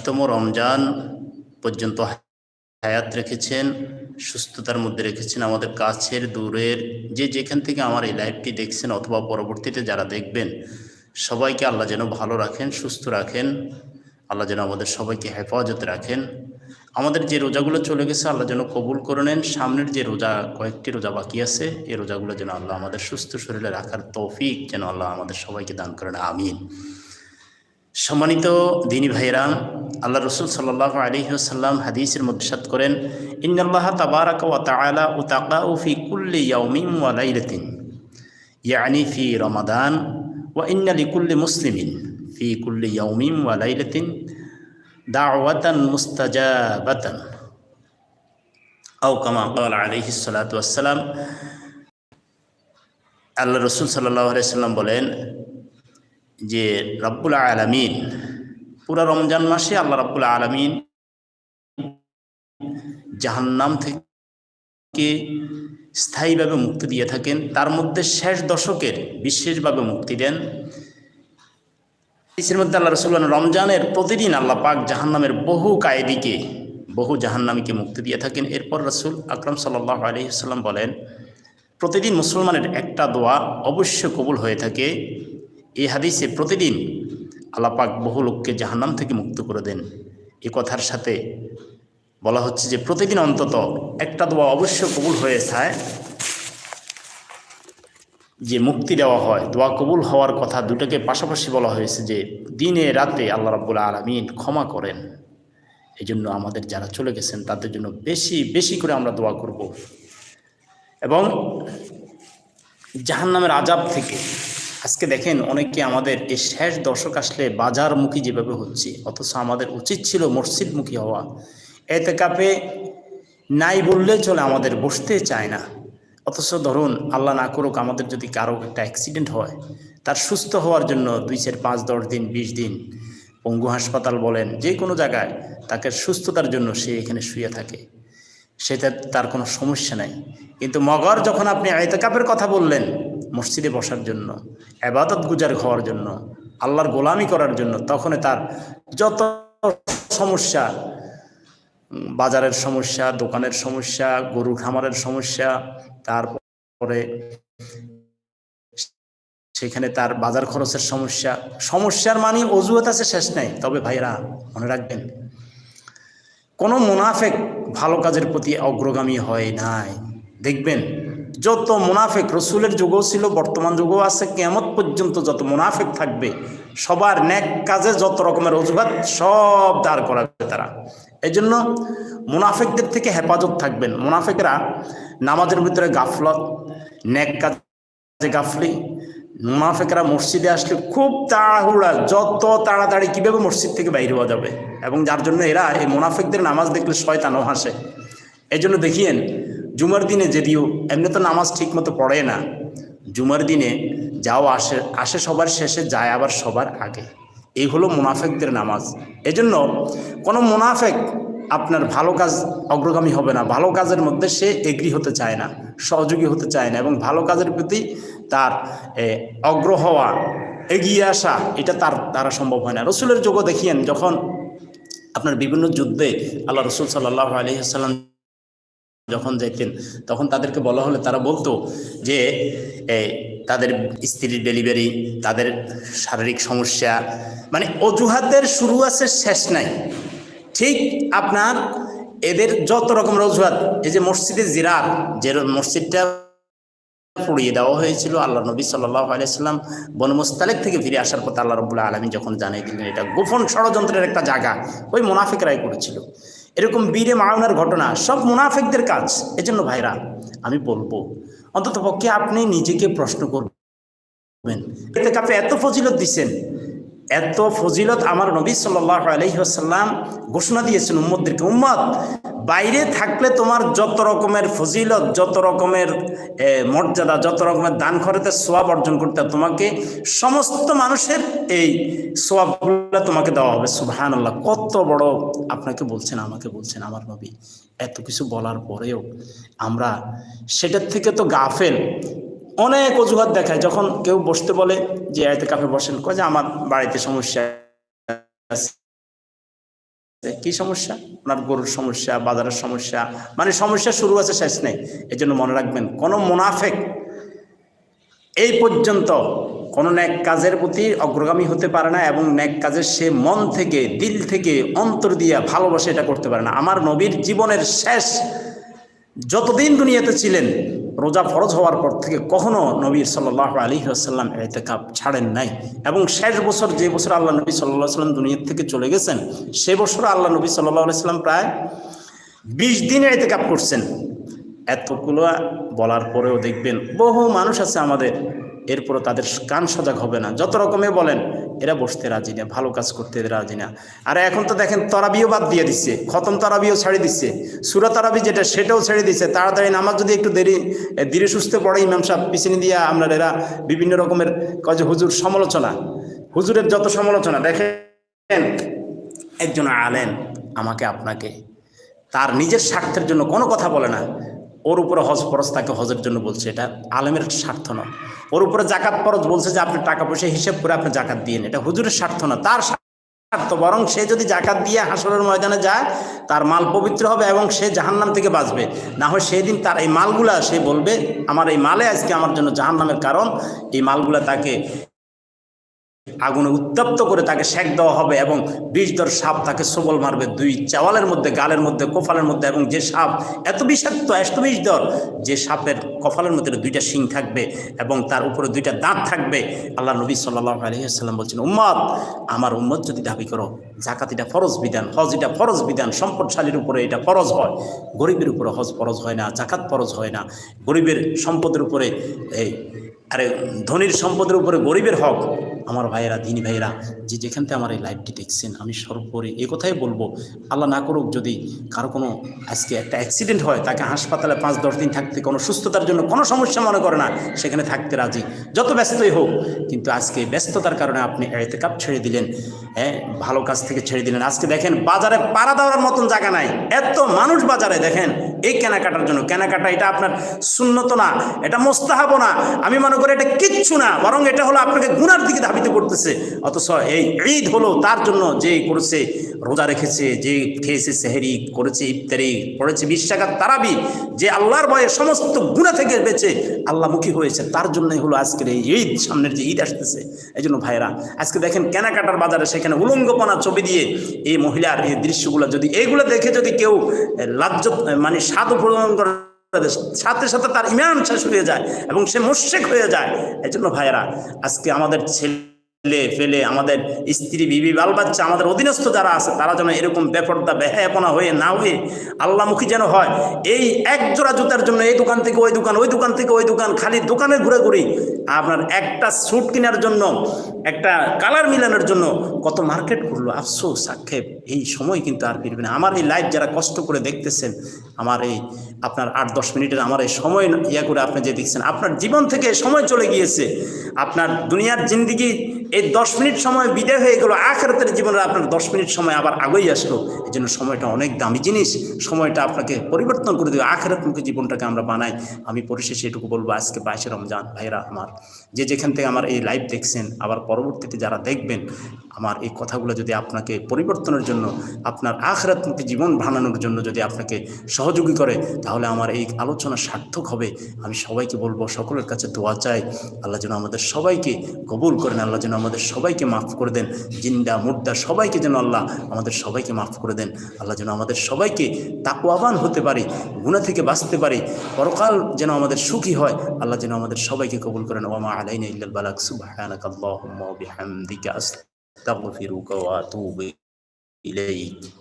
বাইশতম রমজান পর্যন্ত হায়াত রেখেছেন, সুস্থতার মধ্যে রেখেছেন, আমাদের কাছের, দূরের, যে যেখান থেকে আমার এই লাইভটি দেখছেন অথবা পরবর্তীতে যারা দেখবেন, সবাইকে আল্লাহ যেন ভালো রাখেন, সুস্থ রাখেন, আল্লাহ যেন আমাদের সবাইকে হেফাজতে রাখেন। আমাদের যে রোজাগুলো চলে গেছে, আল্লাহ যেন কবুল করে নেন। সামনের যে রোজা, কয়েকটি রোজা বাকি আছে, এই রোজাগুলো যেন আল্লাহ আমাদের সুস্থ শরীরে রাখার তৌফিক যেন আল্লাহ আমাদের সবাইকে দান করেন, আমিন। সম্মানিত দিনী ভাইরা আল্লাহ রসুল সাল্লাহ আলিহাসাল্লাম হাদিসের মধ্যে সাত করেন ইন্নআল্লাহ তাবারাক ওয়া তাআলা ও তাকা ও ফি কুল্লি ইয়াউমিন ওয়া লাইলাতিন, ইয়ানি ফি রমাদান, ওয়া ইন্না লিকুল্লি মুসলিমিন ফি কুল্লি ইয়াউমিন ওয়া লাইলাতিন দাওয়াতান মুস্তাজাবাতান। আও কামা আল্লাহ রসুল সাল্লাহ আলাইসাল্লাম বলেন যে রব্বুল আলমিন, পুরা রমজান মাসে আল্লাহ রব্বুল আলমিন জাহান্নাম থেকে স্থায়ীভাবে মুক্তি দিয়ে থাকেন। তার মধ্যে শেষ দশকের বিশেষভাবে মুক্তি দেন। ইসের মধ্যে আল্লাহ রসুল রমজানের প্রতিদিন আল্লাহ পাক জাহান্নামের বহু কায়েদিকে, বহু জাহান্নামীকে মুক্তি দিয়ে থাকেন। এরপর রসুল আকরম সাল্লাহ আলহিহাল্লাম বলেন, প্রতিদিন মুসলমানের একটা দোয়া অবশ্য কবুল হয়ে থাকে। এই হাদিসে প্রতিদিন আল্লাপাক বহু লোককে জাহান্নাম থেকে মুক্ত করে দেন। এ কথার সাথে বলা হচ্ছে যে প্রতিদিন অন্তত একটা দোয়া অবশ্য কবুল হয়ে যায়। যে মুক্তি দেওয়া হয়, দোয়া কবুল হওয়ার কথা দুটোকে পাশাপাশি বলা হয়েছে যে দিনে রাতে আল্লাহ রাবুল আলমিন ক্ষমা করেন। এই জন্য আমাদের যারা চলে গেছেন, তাদের জন্য বেশি বেশি করে আমরা দোয়া করব। এবং জাহান্নামের আজাব থেকে আজকে দেখেন অনেকে আমাদের এই শেষ দর্শক আসলে বাজারমুখী যেভাবে হচ্ছে, অথচ আমাদের উচিত ছিল মসজিদমুখী হওয়া। এতে কাপে নাই বললে চলে, আমাদের বসতে চায় না। অথচ ধরুন, আল্লাহ না করুক, আমাদের যদি কারও একটা অ্যাক্সিডেন্ট হয়, তার সুস্থ হওয়ার জন্য দুই, চার, পাঁচ, দশ দিন, বিশ দিন পঙ্গু হাসপাতাল বলেন, যে কোনো জায়গায় তাকে সুস্থতার জন্য সে এখানে শুয়ে থাকে। সেটা তার কোনো সমস্যা নাই। কিন্তু মগর যখন আপনি আয়তকাপের কথা বললেন মসজিদে বসার জন্য আবাদত গুজার হওয়ার জন্য, আল্লাহর গোলামি করার জন্য তখন তার যত সমস্যা, বাজারের সমস্যা, দোকানের সমস্যা গরু খামারের সমস্যা, তারপরে সেখানে তার বাজার খরচের সমস্যা, সমস্যার মানে অজুহাত আছে, শেষ নাই। তবে ভাইরা মনে রাখবেন, কোনো মুনাফেক ভালো কাজের প্রতি অগ্রগামী হয় নাই। দেখবেন যত মুনাফেক রসুলের যুগও ছিল, বর্তমান যুগও আছে কেমত পর্যন্ত যত মুনাফেক থাকবে, সবার ন্যাক কাজে যত রকমের অজুহাত সব দাঁড় করাবে তারা। এই জন্য মুনাফেকদের থেকে হেফাজত থাকবেন। মুনাফেকরা নামাজের ভিতরে গাফলত, ন্যাক কাজে গাফলি, মুনাফেকরা মসজিদে আসলে খুব তাড়াহুড়া, যত তাড়াতাড়ি কীভাবে মসজিদ থেকে বাইরে হওয়া যাবে। এবং যার জন্য এরা এই মুনাফেকদের নামাজ দেখলে শয়তানও হাসে। এই জন্য দেখিয়েন জুমার দিনে যদিও এমনি তো নামাজ ঠিক মতো পড়ে না, জুমার দিনে যাও আসে আসে সবার শেষে যায় আবার সবার আগে। এই হলো মুনাফেকদের নামাজ। এজন্য কোনো মুনাফেক আপনার ভালো কাজ অগ্রগামী হবে না। ভালো কাজের মধ্যে সে এগ্রি হতে চায় না, সহযোগী হতে চায় না এবং ভালো কাজের প্রতি তার অগ্র হওয়া, এগিয়ে আসা, এটা তার দ্বারা সম্ভব হয় না। রসুলের যোগও দেখিয়েন, যখন আপনার বিভিন্ন যুদ্ধে আল্লাহ রসুল সাল্লাহ আলহিহাল্লাম যখন যেতেন তখন তাদেরকে বলা হলে, তারা বলতো যে তাদের স্ত্রীর ডেলিভারি তাদের শারীরিক সমস্যা মানে অজুহাতের শুরু আছে, শেষ নাই। ঠিক আপনার এদের যত রকমের অজুহাত, এই যে মসজিদে জিরাত যে মসজিদটা পুড়িয়ে দেওয়া হয়েছিল আল্লাহ নবী আলাইসাল্লাম বনমস্তালেক থেকে ফিরে আসার পর আল্লাহ রবুল্লাহ আলমী যখন জানিয়ে দিলেন, এটা গোপন ষড়যন্ত্রের একটা জায়গা, ওই মুনাফিকরাই করেছিল। এরকম বীরে মাওনার ঘটনা, সব মুনাফেকদের কাজ। এজন্য ভাইরা, আমি বলব, অন্তত পক্ষে আপনি নিজেকে প্রশ্ন করবেন। এতে কাপে এত ফজিলত দিচ্ছেন এত ফজিলত আমার নবী সাল্লাহ আলহিহাসাল্লাম ঘোষণা দিয়েছেন উম্মদদেরকে উম্মদ বাইরে থাকলে তোমার যত রকমের ফজিলত, যত রকমের মর্যাদা, যত রকমের দান খরচের সোয়াব অর্জন করতে তোমাকে সমস্ত মানুষের এই সোয়াবগুলো তোমাকে দেওয়া হবে। সুবহান আল্লাহ কত বড় আপনাকে বলছেন, আমাকে বলছেন, আমার নবী, এত কিছু বলার পরেও আমরা সেটার থেকে তো গাফেল। অনেক অজুহাত দেখায়, যখন কেউ বসতে বলে যে এতে কাফে বসেন। কয় যে, আমার বাড়িতে সমস্যা আছে। কি সমস্যা? আপনার গরুর সমস্যা, বাজারের সমস্যা মানে সমস্যা শুরু আছে, শেষ নেই। এই জন্য মনে রাখবেন, কোনো মুনাফেক এই পর্যন্ত কোনো ন্যাক কাজের প্রতি অগ্রগামী হতে পারে না এবং ন্যাক কাজের সে মন থেকে, দিল থেকে অন্তর দিয়া ভালোবাসে এটা করতে পারে না। আমার নবীর জীবনের শেষ, যতদিন দুনিয়াতে ছিলেন রোজা ফরজ হওয়ার পর থেকে কখনও নবীর সাল্লাহ আলী আসাল্লাম এতেকাপ ছাড়েন নাই। এবং শেষ বছর যে বছর আল্লাহ নবী সাল্লাহ সাল্লাম দুনিয়ার থেকে চলে গেছেন, সে বছর আল্লাহ নবী সাল্লাহ সাল্লাম প্রায় বিশ দিন এতেকাপ করছেন। এতগুলো বলার পরেও দেখবেন বহু মানুষ আছে আমাদের এরপরও তাদের কান সজাগ হবে না। যত রকমে বলেন, এরা বসতে রাজি না, ভালো কাজ করতে রাজি না। আর এখন তো দেখেন তরাবিও বাদ দিয়ে দিচ্ছে, খতম তরাবিও ছেড়ে দিচ্ছে। সুরা তরাবি যেটা, সেটাও ছেড়ে দিচ্ছে। তাড়াতাড়ি নামাজ যদি একটু দেরি ধীরে সুস্থে পড়ে ইমাম সাহেব পিছনে দিয়ে আমরা এরা বিভিন্ন রকমের কাজে হুজুর সমালোচনা। হুজুরের যত সমালোচনা, দেখেন একজন আলেন আমাকে, আপনাকে তার নিজের স্বার্থের জন্য কোনো কথা বলে না। ওর উপরে হজ ফরজ তাকে হজের জন্য বলছে। এটা আলেমের স্বার্থ না ওর উপরে জাকাত পরত বলছে যে আপনি টাকা পয়সা হিসেব করে আপনি জাকাত দিয়ে এটা হুজুরের স্বার্থ না, তার স্বার্থ। বরং সে যদি জাকাত দিয়ে হাসরের ময়দানে যায়, তার মাল পবিত্র হবে এবং সে জাহান্নাম থেকে বাঁচবে। না হয় সেদিন তার এই মালগুলা সে বলবে, আমার এই মালে আজকে আমার জন্য জাহান্নামের কারণ। এই মালগুলা তাকে আগুনে উত্তপ্ত করে তাকে শেক দেওয়া হবে এবং বিষদর সাপ তাকে সবল মারবে। দুই চাওয়ালের মধ্যে, গালের মধ্যে, কপালের মধ্যে এবং যে সাপ এত বিষাক্ত, এত বিষদর যে সাপের কপালের মধ্যে দুইটা শিং থাকবে এবং তার উপরে দুইটা দাঁত থাকবে। আল্লাহ নবী সাল্লাহ আলহিহাল্লাম বলছেন, উম্মত, আমার উম্মত যদি দাবি করো জাকাত এটা ফরজ বিধান, হজ এটা ফরজ বিধান, সম্পদশালীর উপরে এটা ফরজ হয়, গরিবের উপরে হজ ফরজ হয় না জাকাত ফরজ হয় না, গরিবের সম্পদের উপরে, এই, আরে ধনির সম্পদের উপরে গরিবের হক আমার ভাইয়েরা, দিনী ভাইয়েরা, যে যেখান থেকে আমার এই লাইভটি দেখছেন, আমি সর্বোপরি এ কথাই বলব, আল্লাহ না করুক যদি কারও কোনো আজকে একটা অ্যাক্সিডেন্ট হয়, তাকে হাসপাতালে পাঁচ, দশ দিন থাকতে কোনো সুস্থতার জন্য কোনো সমস্যা মনে করে না, সেখানে থাকতে রাজি। যত ব্যস্তই হোক, কিন্তু আজকে ব্যস্ততার কারণে আপনি এতে কাপ ছেড়ে দিলেন। হ্যাঁ ভালো কাজ থেকে ছেড়ে দিলেন। আজকে দেখেন বাজারে পাড়া দেওয়ার মতন জায়গা নাই। এত মানুষ বাজারে, দেখেন, এই কেনাকাটার জন্য। কেনাকাটা এটা আপনার শূন্যত না, এটা মোস্তাহাবো না। আমি মনে করি এটা কিচ্ছু না, বরং এটা হলো আপনাকে গুনার দিকে ধাবিত করতেছে। অথচ এই ঈদ হলো তার জন্য যে করেছে, রোজা রেখেছে যে খেয়েছে, সেহেরি করেছে, ইফতারি পড়েছে বিশ্বাঘাত তারাবি, যে আল্লাহর ভয়ে সমস্ত গুণা থেকে বেঁচে আল্লাহমুখী হয়েছে, তার জন্যই হলো আজকের এই ঈদ, সামনের যে ঈদ আসতেছে এই জন্য ভাইরা আজকে দেখেন কেনাকাটার বাজারে সেখানে উলঙ্গপনা ছবি দিয়ে এই মহিলার এই দৃশ্যগুলো, যদি এইগুলো দেখে যদি কেউ লাজ্জ মানে স্বাদ উপলব্ধ করে, সাথে সাথে তার ইমান শেষ হয়ে যায় এবং সে মোশেক হয়ে যায়। এই জন্য ভাইয়েরা, আজকে আমাদের ছেলে ফেলে ফেলে আমাদের স্ত্রী, বিবি বাল বাচ্চা আমাদের অধীনস্থ যারা আছে, তারা যেন এরকম বেপরদা, বেহায়াপনা হয়ে না হয়ে আল্লামুখী যেন হয়। এই এক জোড়া জুতার জন্য এই দোকান থেকে ওই দোকান ওই দোকান থেকে ওই দোকান, খালি দোকানে ঘুরে ঘুরি। আপনার একটা স্যুট কেনার জন্য একটা কালার মিলানোর জন্য কত মার্কেট করল। আফসোস, আক্ষেপ। এই সময় কিন্তু আর ফিরবে না। আমার এই লাইফ যারা কষ্ট করে দেখতেছেন, আমার এই আপনার আট, দশ মিনিটের আমার এই সময় ইয়া করে আপনি যে দেখছেন, আপনার জীবন থেকে সময় চলে গিয়েছে। আপনার দুনিয়ার জিন্দিগি এই দশ মিনিট সময় বিদায় হয়ে গেলো, আখেরাতের জীবনের আপনার দশ মিনিট সময় আবার আগেই আসলো। এই জন্য সময়টা অনেক দামি জিনিস। সময়টা আপনাকে পরিবর্তন করে দেবে। আখেরাতমুখী জীবনটাকে আমরা বানাই। আমি পরিশেষে এটুকু বলব, আজকে বাইশে রমজান ভাইরা আমার, যে যেখান থেকে আমার এই লাইভ দেখছেন, আবার পরবর্তীতে যারা দেখবেন, আমার এই কথাগুলো যদি আপনাকে পরিবর্তনের জন্য, আপনার আখরাতমুখী জীবন ভাঙানোর জন্য যদি আপনাকে সহযোগী করে, তাহলে আমার এই আলোচনা সার্থক হবে। আমি সবাইকে বলব, সকলের কাছে দোয়া চাই। আল্লাহ যেন আমাদের সবাইকে কবুল করেন, আল্লাহ যেন আমাদের সবাইকে মাফ করে দেন। জিন্দা, মুর্দা সবাইকে যেন আল্লাহ আমাদের সবাইকে মাফ করে দেন। আল্লাহ যেন আমাদের সবাইকে তাকুয়াবান হতে পারি গুণা থেকে বাঁচতে পারি। পরকাল যেন আমাদের সুখী হয়, আল্লাহ যেন আমাদের সবাইকে কবুল করেন। ওমা আলাইনা ইল্লাল বালাক সুবহানাক وبحمدك أستغفرك وأتوب إليك.